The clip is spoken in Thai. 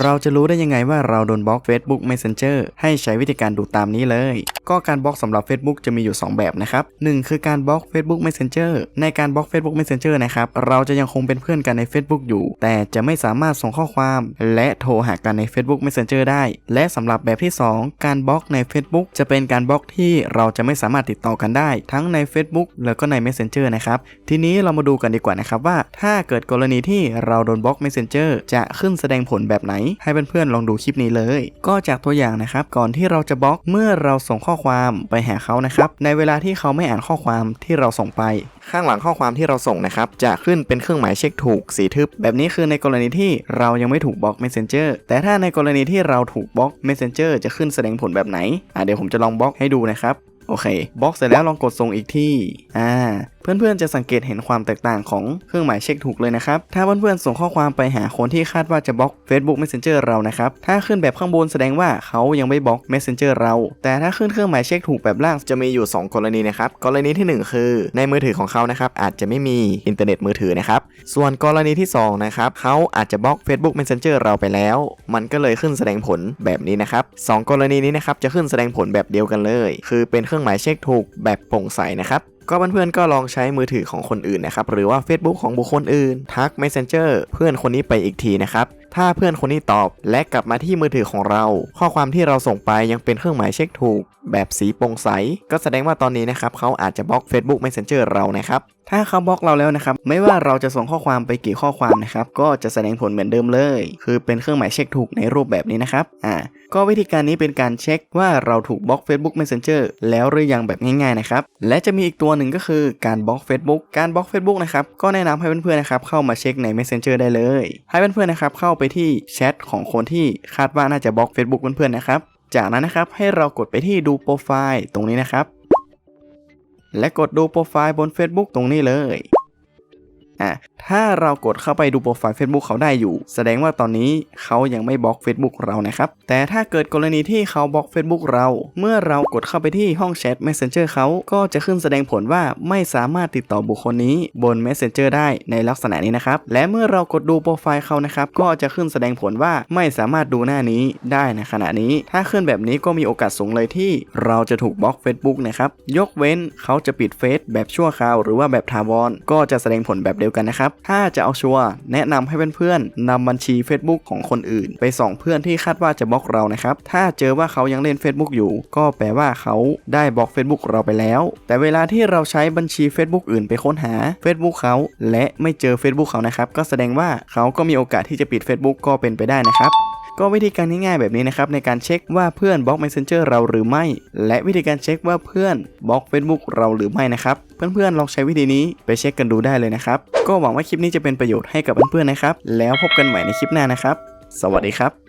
เราจะรู้ได้ยังไงว่าเราโดนบล็อก Facebook Messenger ให้ใช้วิธีการดูตามนี้เลย ก็การบล็อกสำหรับ Facebook จะมีอยู่ 2 แบบนะครับหนึ่งคือการบล็อก Facebook Messenger ในการบล็อก Facebook Messenger นะครับ เราจะยังคงเป็นเพื่อนกันใน Facebook อยู่ แต่จะไม่สามารถส่งข้อความ และโทรหากันใน Facebook Messenger ได้ และสำหรับแบบที่ 2 การบล็อกใน Facebook จะเป็นการบล็อกที่เราจะไม่สามารถติดต่อกันได้ ทั้งใน Facebook แล้วก็ใน Messenger นะครับ ทีนี้เรามาดูกันดีกว่านะครับว่า ถ้าเกิดกรณีที่เราโดนบล็อก Messenger จะขึ้นแสดงผลแบบไหนให้เพื่อนๆลองดูคลิปนี้เลย ก็จากตัวอย่างนะครับก่อนที่เราจะบล็อกเมื่อเราส่งข้อความไปหาเขานะครับในเวลาที่เขาไม่อ่านข้อความที่เราส่งไป ข้างหลังข้อความที่เราส่งนะครับจะขึ้นเป็นเครื่องหมายเช็คถูกสีทึบ แบบนี้คือในกรณีที่เรายังไม่ถูกบล็อก Messenger แต่ถ้าในกรณีที่เราถูกบล็อก Messenger จะขึ้นแสดงผลแบบไหนอะเดี๋ยวผมจะลองบล็อกให้ดูนะครับโอเคบล็อกเสร็จแล้วลองกดส่งอีกที่อ่าเพื่อนๆจะสังเกตเห็นความแตกต่างของเครื่องหมายเช็คถูกเลยนะครับ ถ้าเพื่อนๆส่งข้อความไปหาคนที่คาดว่าจะบล็อก Facebook Messenger เรานะครับ ถ้าขึ้นแบบข้างบนแสดงว่าเขายังไม่บล็อก Messenger เรา แต่ถ้าขึ้นเครื่องหมายเช็คถูกแบบล่างจะมีอยู่ 2 กรณีนะครับ กรณีที่ 1 คือ ในมือถือของเขานะครับอาจจะไม่มีอินเทอร์เน็ตมือถือนะครับ ส่วนกรณีที่2นะครับเขาอาจจะบล็อก Facebook Messenger เราไปแล้ว มันก็เลยขึ้นแสดงผลแบบนี้นะครับสองกรณีนี้นะครับจะขึ้นแสดงผลแบบเดียวกันเลย คือเป็นเครื่องหมายเช็คถูกแบบโปร่งใสนะครับ ก็เพื่อนๆก็ลองใช้มือถือของคนอื่นนะครับหรือว่า Facebook ของบุคคลอื่นทัก Messenger เพื่อนคนนี้ไปอีกทีนะครับ ถ้าเพื่อนคนนี้ตอบและกลับมาที่มือถือของเรา ข้อความที่เราส่งไปยังเป็นเครื่องหมายเช็คถูก แบบสีโปร่งใส ก็แสดงว่าตอนนี้นะครับเขาอาจจะบล็อก Facebook Messenger เรานะครับ ถ้าเขาบล็อกเราแล้วนะครับ ไม่ว่าเราจะส่งข้อความไปกี่ข้อความนะครับ ก็จะแสดงผลเหมือนเดิมเลย คือเป็นเครื่องหมายเช็คถูกในรูปแบบนี้นะครับ อ่า ก็วิธีการนี้เป็นการเช็คว่าเราถูกบล็อก Facebook Messenger แล้วหรือยังแบบง่ายๆนะครับ และจะมีอีกตัวหนึ่งก็คือการบล็อก Facebook การบล็อก Facebook นะครับ ก็แนะนำให้เพื่อนๆนะครับเข้ามาเช็คใน Messenger ได้เลย ให้เพื่อนๆนะครับเข้าไปไปที่แชทของคนที่คาดว่าน่าจะบล็อก Facebook เพื่อนๆนะครับ จากนั้นนะครับให้เรากดไปที่ดูโปรไฟล์ตรงนี้นะครับ และกดดูโปรไฟล์บน Facebook ตรงนี้เลย อะถ้าเรากดเข้าไปดูโปรไฟล์ Facebook เขาได้อยู่ แสดงว่าตอนนี้เขายังไม่บล็อก Facebook เรานะครับ แต่ถ้าเกิดกรณีที่เขาบล็อก Facebook เรา เมื่อเรากดเข้าไปที่ห้องแชท Messenger เขาก็จะขึ้นแสดงผลว่าไม่สามารถติดต่อบุคคลนี้บน Messenger ได้ในลักษณะนี้นะครับ และเมื่อเรากดดูโปรไฟล์เขานะครับ ก็จะขึ้นแสดงผลว่าไม่สามารถดูหน้านี้ได้ในขณะนี้ ถ้าขึ้นแบบนี้ก็มีโอกาสสูงเลยที่เราจะถูกบล็อก Facebook นะครับ ยกเว้นเขาจะปิดเฟซแบบชั่วคราว หรือว่าแบบถาวร ก็จะแสดงผลแบบเดียวกันนะครับ ถ้าจะเอาชัวร์แนะนำให้เพื่อนๆนำบัญชี Facebook ของคนอื่น ไปส่องเพื่อนที่คาดว่าจะบล็อกเรานะครับ ถ้าเจอว่าเขายังเล่น Facebook อยู่ ก็แปลว่าเขาได้บล็อก Facebook เราไปแล้ว แต่เวลาที่เราใช้บัญชี Facebook อื่นไปค้นหา Facebook เขา และไม่เจอ Facebook เขานะครับ ก็แสดงว่าเขาก็มีโอกาสที่จะปิด Facebook ก็เป็นไปได้นะครับ ก็วิธีการง่ายๆแบบนี้นะครับในการเช็คว่าเพื่อนบล็อก Messenger เราหรือไม่ และวิธีการเช็คว่าเพื่อนบล็อก Facebook เราหรือไม่นะครับเพื่อนๆลองใช้วิธีนี้ไปเช็คกันดูได้เลยนะครับ ก็หวังว่าคลิปนี้จะเป็นประโยชน์ให้กับเพื่อนๆนะครับ แล้วพบกันใหม่ในคลิปหน้านะครับ สวัสดีครับ